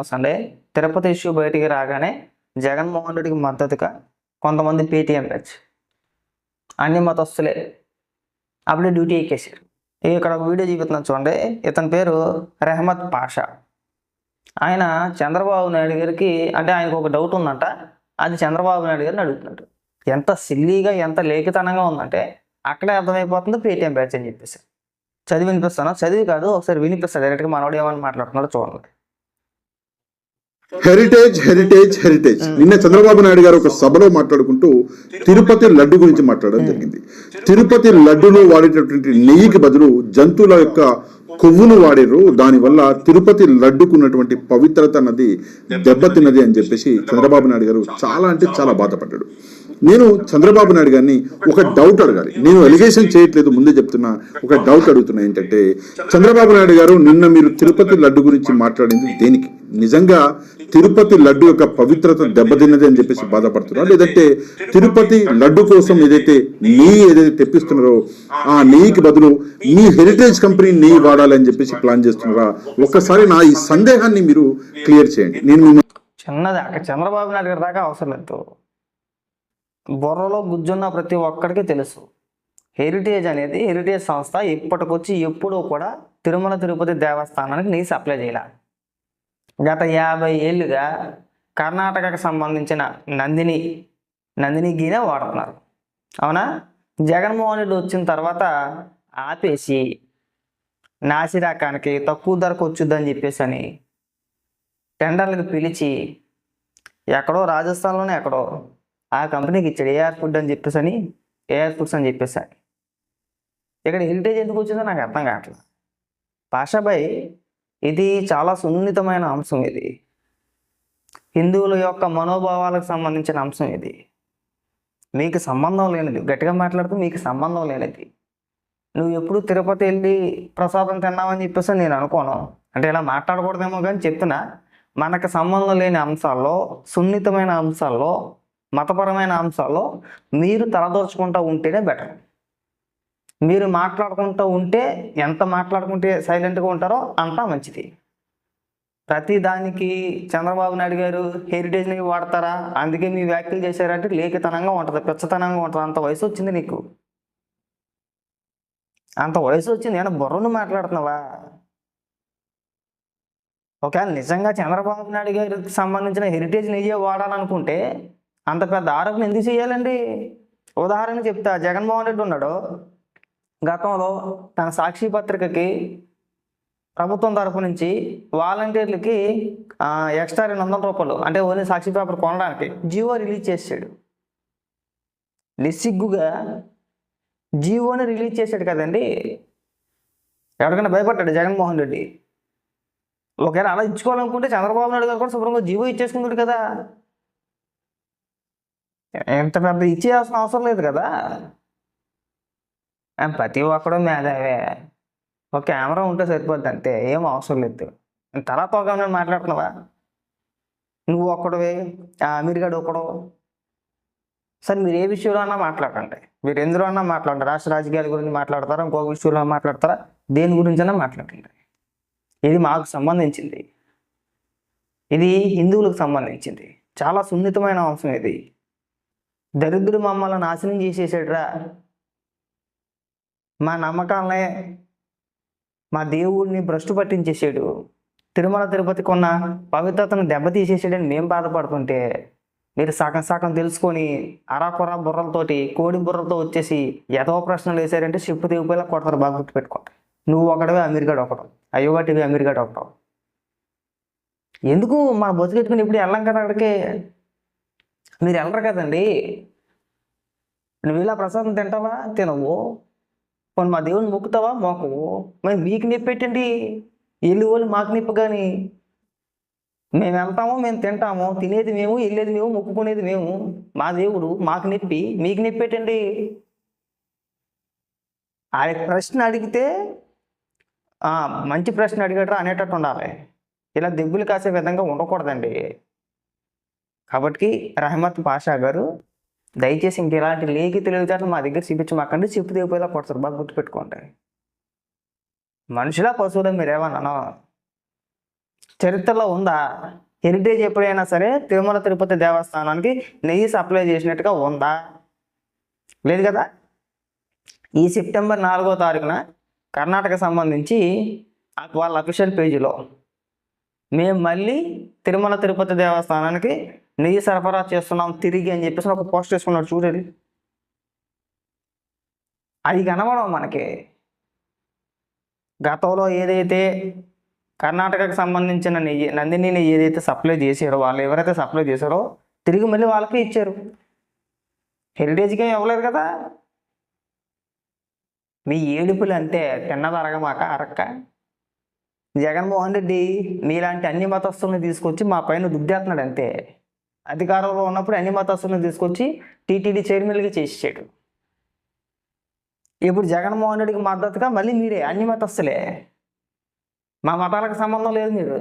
Famous అండి Tirupati issue బయటికి రాగానే జగన్మోహన్ రెడ్డికి మద్దతుగా కొంతమంది పేటీఎం బ్యాచ్ అన్ని మతస్థులే అప్పుడే డ్యూటీ ఎక్కేసారు ఇక్కడ ఒక వీడియో చూపిస్తున్నాను చూడండి. ఇతని పేరు రెహమత్ పాషా. ఆయన చంద్రబాబు నాయుడు గారికి అంటే ఆయనకు ఒక డౌట్ ఉందంట. అది చంద్రబాబు నాయుడు గారిని అడుగుతున్నాడు. ఎంత సిల్లీగా ఎంత లేఖితనంగా ఉందంటే అక్కడే అర్థమైపోతుంది పేటీఎం బ్యాచ్ అని చెప్పేసి. చదివి వినిపిస్తాను? చదివి కాదు ఒకసారి వినిపిస్తాను డైరెక్ట్గా మనవాడు ఏమని మాట్లాడుతున్నాడో చూడండి. హెరిటేజ్ హెరిటేజ్ హెరిటేజ్ నిన్న చంద్రబాబు నాయుడు గారు ఒక సభలో మాట్లాడుకుంటూ తిరుపతి లడ్డు గురించి మాట్లాడడం జరిగింది. తిరుపతి లడ్డులో వాడేటటువంటి నెయ్యికి బదులు జంతువుల యొక్క కొవ్వును వాడారు దానివల్ల తిరుపతి లడ్డుకు ఉన్నటువంటి పవిత్రత అన్నది దెబ్బతిన్నది అని చెప్పేసి చంద్రబాబు నాయుడు గారు చాలా అంటే చాలా బాధపడ్డాడు. నేను చంద్రబాబు నాయుడు గారిని ఒక డౌట్ అడగాలి. నేను ఎలిగేషన్ చేయట్లేదు ముందే చెప్తున్నా. ఒక డౌట్ అడుగుతున్నా ఏంటంటే చంద్రబాబు నాయుడు గారు నిన్న మీరు తిరుపతి లడ్డు గురించి మాట్లాడింది దేనికి? నిజంగా తిరుపతి లడ్డు యొక్క పవిత్రత దెబ్బతిన్నది అని చెప్పేసి బాధపడుతున్నా లేదంటే తిరుపతి లడ్డు కోసం ఏదైతే నెయ్యి ఏదైతే తెప్పిస్తున్నారో ఆ నెయ్యికి బదులు మీ హెరిటేజ్ కంపెనీ నెయ్యి వాడాలని చెప్పేసి ప్లాన్ చేస్తున్నారా? ఒక్కసారి నా ఈ సందేహాన్ని మీరు క్లియర్ చేయండి. నేను చిన్నది అక్కడ చంద్రబాబు నాయుడు గారి దాకా అవసరం లేదు. బుర్రలో గుజ్జున్న ప్రతి ఒక్కడికి తెలుసు. హెరిటేజ్ అనేది హెరిటేజ్ సంస్థ ఇప్పటికొచ్చి ఎప్పుడూ కూడా తిరుమల తిరుపతి దేవస్థానానికి నీ సప్లై చేయాల. గత యాభై ఏళ్ళుగా కర్ణాటకకు సంబంధించిన నందిని నందిని గీనే వాడుతున్నారు. అవునా? జగన్మోహన్ రెడ్డి వచ్చిన తర్వాత ఆపేసి నాసి రకానికి తక్కువ ధరకు వచ్చుద్దని చెప్పేసి అని టెండర్లకు పిలిచి ఎక్కడో రాజస్థాన్లోనే ఎక్కడో ఆ కంపెనీకి ఇచ్చాడు ఏఆర్ ఫుడ్ అని చెప్పేసి అని ఏఆర్ ఫుడ్స్ అని చెప్పేసి ఇక్కడ హెరిటేజ్ ఎందుకు వచ్చిందో నాకు అర్థం కావట్లేదు. పాషాబాయ్ ఇది చాలా సున్నితమైన అంశం ఇది. హిందువుల యొక్క మనోభావాలకు సంబంధించిన అంశం ఇది. మీకు సంబంధం లేనిది. గట్టిగా మాట్లాడుతూ మీకు సంబంధం లేనిది. నువ్వు ఎప్పుడు తిరుపతి వెళ్ళి ప్రసాదం తిన్నావని చెప్పేసి నేను అనుకోను. అంటే ఇలా మాట్లాడకూడదేమో కానీ చెప్తున్నా. మనకు సంబంధం లేని అంశాల్లో సున్నితమైన అంశాల్లో మతపరమైన అంశాల్లో మీరు తలదోర్చుకుంటూ ఉంటేనే బెటర్ మీరు మాట్లాడుకుంటూ ఉంటే ఎంత మాట్లాడుకుంటే సైలెంట్గా ఉంటారో అంతా మంచిది. ప్రతి దానికి చంద్రబాబు నాయుడు గారు హెరిటేజ్ని వాడతారా? అందుకే మీ వ్యాఖ్యలు చేశారంటే లేఖితనంగా ఉంటుంది పెచ్చతనంగా ఉంటుంది. అంత వయసు వచ్చింది నీకు. అంత వయసు వచ్చింది ఏమైనా బుర్రను మాట్లాడుతున్నావా? ఒకవేళ నిజంగా చంద్రబాబు నాయుడు గారికి సంబంధించిన హెరిటేజ్ నెయ్యే వాడాలనుకుంటే అంత పెద్ద ఆరోపణ ఎందుకు చేయాలండి? ఉదాహరణ చెప్తా. జగన్మోహన్ రెడ్డి ఉన్నాడు. గతంలో తన సాక్షి పత్రికకి ప్రభుత్వం తరపు నుంచి వాలంటీర్లకి ఎక్స్ట్రా రెండు వందల రూపాయలు అంటే ఓన్లీ సాక్షి పేపర్ కొనడానికి జియో రిలీజ్ చేసాడు నిస్సిగ్గుగా జియోని రిలీజ్ చేశాడు కదండి. ఎవరికైనా భయపడ్డాడు జగన్మోహన్ రెడ్డి. ఒకవేళ అలా ఇచ్చుకోవాలనుకుంటే చంద్రబాబు నాయుడు గారు కూడా శుభ్రంగా జియో ఇచ్చేసుకుంటాడు కదా. ఎంత పెద్ద ఇచ్చేయాల్సిన అవసరం లేదు కదా. ప్రతి ఒక్కడు మేధావే ఒక కెమెరా ఉంటే సరిపోద్ది అంతే ఏం అవసరం లేదు. తర్వాత ఒక మాట్లాడుతున్నావా? నువ్వు ఒక్కడవే అమీర్గాడు ఒకడు సరే మీరు ఏ విషయంలో అన్నా మాట్లాడండి. మీరు ఎందులో అన్నా మాట్లాడండి. రాష్ట్ర రాజకీయాల గురించి మాట్లాడతారా? ఇంకొక విషయంలో మాట్లాడతారా? దేని గురించి అయినా మాట్లాడండి. ఇది మాకు సంబంధించింది. ఇది హిందువులకు సంబంధించింది. చాలా సున్నితమైన అంశం ఇది. దరిద్రుడు మమ్మల్ని నాశనం చేసేసాడురా. మా నమ్మకాలనే మా దేవుడిని భ్రష్టు పట్టించేసాడు. తిరుమల తిరుపతికి ఉన్న పవిత్రతను దెబ్బతీసేసాడని మేము బాధపడుతుంటే మీరు సగం సగం తెలుసుకొని అరాకొర బుర్రలతోటి కోడి బుర్రలతో వచ్చేసి ఎదో ప్రశ్నలు వేసారంటే షిప్పు దిగిపోయేలా కొడతారు బాగా గుర్తుపెట్టుకోండి నువ్వు ఒకడవే అమీర్గాడు అయ్యో అయ్యోగటివి అమీర్గాడు ఒకటం ఎందుకు మా బతుకెట్టుకుని ఇప్పుడు వెళ్ళాం కదా అక్కడికి మీరు వెళ్ళరు కదండి. నువ్వు ఇలా ప్రసాదం తింటావా? తినవు. కొన్ని మా దేవుని మొక్కుతావా? మొక్కవు. మరి మీకు నొప్పి పెట్టండి. వెళ్ళి వాళ్ళు మాకు నొప్పి కానీ మేము వెళ్తాము మేము తింటాము. తినేది మేము వెళ్ళేది మేము మొక్కుకునేది మేము. మా దేవుడు మాకు నొప్పి మీకు నొప్పి పెట్టండి. ఆ ప్రశ్న అడిగితే మంచి ప్రశ్న అడిగట్రా అనేటట్టు ఉండాలి. ఇలా దెబ్బలు కాసే విధంగా ఉండకూడదండి. కాబట్టి రహమత్ పాషా గారు దయచేసి ఇంక ఇలాంటి లేకి తెలివితేటలు మా దగ్గర చూపించమాకండి చెప్పు దిగిపోయేలా కొడతారు బాగా గుర్తుపెట్టుకోండి. మనుషులా పశువులు మీరేమన్నా చరిత్రలో ఉందా? హెరిటేజ్ ఎప్పుడైనా సరే తిరుమల తిరుపతి దేవస్థానానికి నెయ్యి సప్లై చేసినట్టుగా ఉందా? లేదు కదా? ఈ సెప్టెంబర్ నాలుగో తారీఖున కర్ణాటక సంబంధించి వాళ్ళ అఫీషియల్ పేజీలో మేము మళ్ళీ తిరుమల తిరుపతి దేవస్థానానికి నెయ్యి సరఫరా చేస్తున్నాం తిరిగి అని చెప్పేసి ఒక పోస్ట్ వేసుకున్నాడు చూడండి. అది కనబడం మనకి. గతంలో ఏదైతే కర్ణాటకకు సంబంధించిన నెయ్యి నందిని నెయ్యి ఏదైతే సప్లై చేశారో వాళ్ళు ఎవరైతే సప్లై చేశారో తిరిగి మళ్ళీ వాళ్ళకి ఇచ్చారు. హెరిటేజ్కి ఏం ఇవ్వలేదు కదా. మీ ఏడుపులు అంతే తిన్నదరగమాక అరక్క. జగన్మోహన్ రెడ్డి మీలాంటి అన్ని మతస్థుల్ని తీసుకొచ్చి మా పైన దుద్దేస్తున్నాడు అంతే. అధికారంలో ఉన్నప్పుడు అన్ని మతస్థుల్ని తీసుకొచ్చి టీటీడీ చైర్మన్గా చేసేసాడు. ఇప్పుడు జగన్మోహన్ రెడ్డికి మద్దతుగా మళ్ళీ మీరే అన్ని మతస్థులే. మా మతాలకు సంబంధం లేదు మీరు.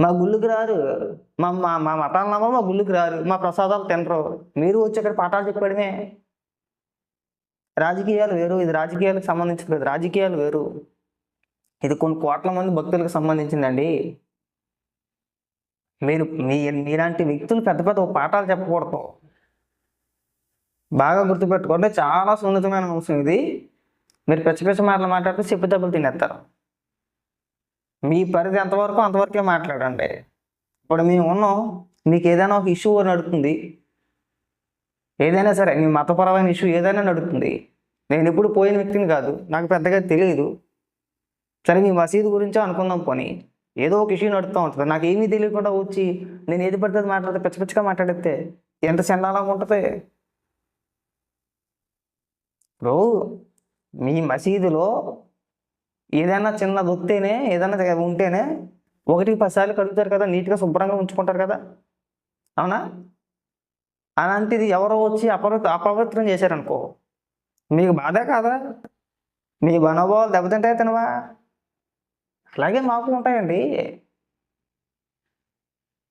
మా గుళ్ళుకి రారు. మా మా మా మతాల నమ్మరు మా గుళ్ళుకి రారు. మా ప్రసాదాలు తినరు. మీరు వచ్చి ఇక్కడ పాఠాలు చెప్పడమే. రాజకీయాలు వేరు. ఇది రాజకీయాలకు సంబంధించలేదు రాజకీయాలు వేరు. ఇది కొన్ని కోట్ల మంది భక్తులకు సంబంధించిందండి. మీరు మీ మీలాంటి వ్యక్తులు పెద్ద పెద్ద పాఠాలు చెప్పకూడదు. బాగా గుర్తుపెట్టుకోండి చాలా సున్నితమైన అంశం ఇది. మీరు పిచ్చ పిచ్చ మాటలు మాట్లాడితే చెప్పు దెబ్బలు తినేస్తారు. మీ పరిధి ఎంతవరకు అంతవరకే మాట్లాడండి. ఇప్పుడు మేము ఉన్నాం మీకు ఏదైనా ఒక ఇష్యూ నడుస్తుంది ఏదైనా సరే మీ మతపరమైన ఇష్యూ ఏదైనా నడుస్తుంది నేను ఎప్పుడు పోయిన వ్యక్తిని కాదు నాకు పెద్దగా తెలియదు. సరే మీ మసీదు గురించే అనుకుందాం పోనీ. ఏదో ఒక ఇష్యూ నడుస్తూ ఉంటుంది. నాకు ఏమీ తెలియకుండా వచ్చి నేను ఏది పడితే అది మాట్లాడితే పిచ్చ పిచ్చగా మాట్లాడితే ఎంత చండాలంగా ఉంటుంది? ఇప్పుడు మీ మసీదులో ఏదైనా చిన్న దొత్తేనే ఏదైనా ఉంటేనే ఒకటికి పదిసార్లు కడుగుతారు కదా నీట్గా శుభ్రంగా ఉంచుకుంటారు కదా. అవునా? అలాంటిది ఎవరో వచ్చి అపవ అపవిత్రం చేశారనుకో మీకు బాధే కాదా? మీ మనోభావాలు దెబ్బతింటాయి తినవా? అలాగే మాకు ఉంటాయండి.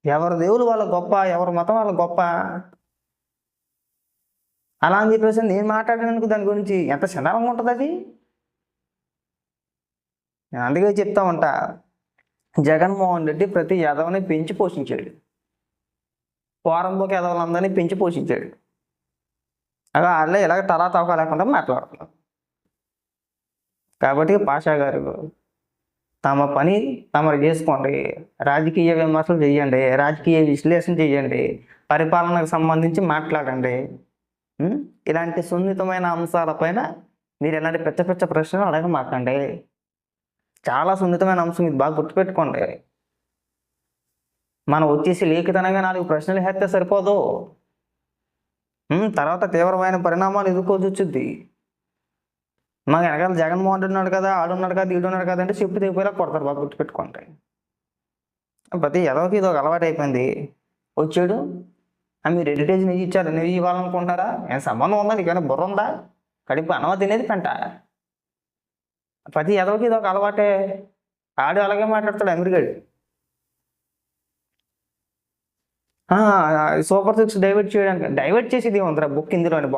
ఎవరి దేవుడు వాళ్ళ గొప్ప ఎవరి మతం వాళ్ళ గొప్ప. అలా అని చెప్పేసి నేను మాట్లాడినందుకు దాని గురించి ఎంత చండాలంగా ఉంటుంది అది? నేను అందుకే చెప్తా ఉంటా. జగన్మోహన్ రెడ్డి ప్రతి యాదవ్ని పెంచి పోషించాడు. పోరంబోకి యాదవులందరినీ పెంచి పోషించాడు. అలా వాళ్ళే ఇలాగ తలా తవక లేకుండా మాట్లాడుతున్నారు. కాబట్టి పాషా గారు తమ పని తమరు చేసుకోండి. రాజకీయ విమర్శలు చేయండి. రాజకీయ విశ్లేషణ చేయండి. పరిపాలనకు సంబంధించి మాట్లాడండి. ఇలాంటి సున్నితమైన అంశాలపైన మీరు ఎలాంటి పెద్ద పెద్ద ప్రశ్నలు అడగమాకండి. చాలా సున్నితమైన అంశం ఇది బాగా గుర్తుపెట్టుకోండి. మనం వచ్చేసి లేఖితనంగా నాలుగు ప్రశ్నలు హెత్తే సరిపోదు. తర్వాత తీవ్రమైన పరిణామాలు ఎదుర్కోవాల్సి మాకు వెనకాల జగన్మోహన్ రెడ్డి ఉన్నాడు కదా ఆడున్నాడు కదా ఈడున్నాడు కదా అంటే చెప్పు దిగిపోయేలా కొడతారు బాబు గుర్తుపెట్టుకుంటే ప్రతి ఎదవకి ఇది ఒక అలవాటు అయిపోయింది. వచ్చాడు. మీరు హెరిటేజ్ నెయ్యి ఇచ్చారు. నెయ్యి ఇవ్వాలనుకుంటున్నారా? ఏం సంబంధం ఉందా? నీకేమైనా బుర్ర ఉందా? కడుపు అనవ తినేది పెంట. ప్రతి ఎదవకి ఇది ఒక అలవాటే. ఆడు అలాగే మాట్లాడతాడు అమెరికాడు సూపర్ సిక్స్ డైవర్ట్ చేయడానికి డైవర్ట్ చేసేది ఉందిరా బుక్ ఇందులోని.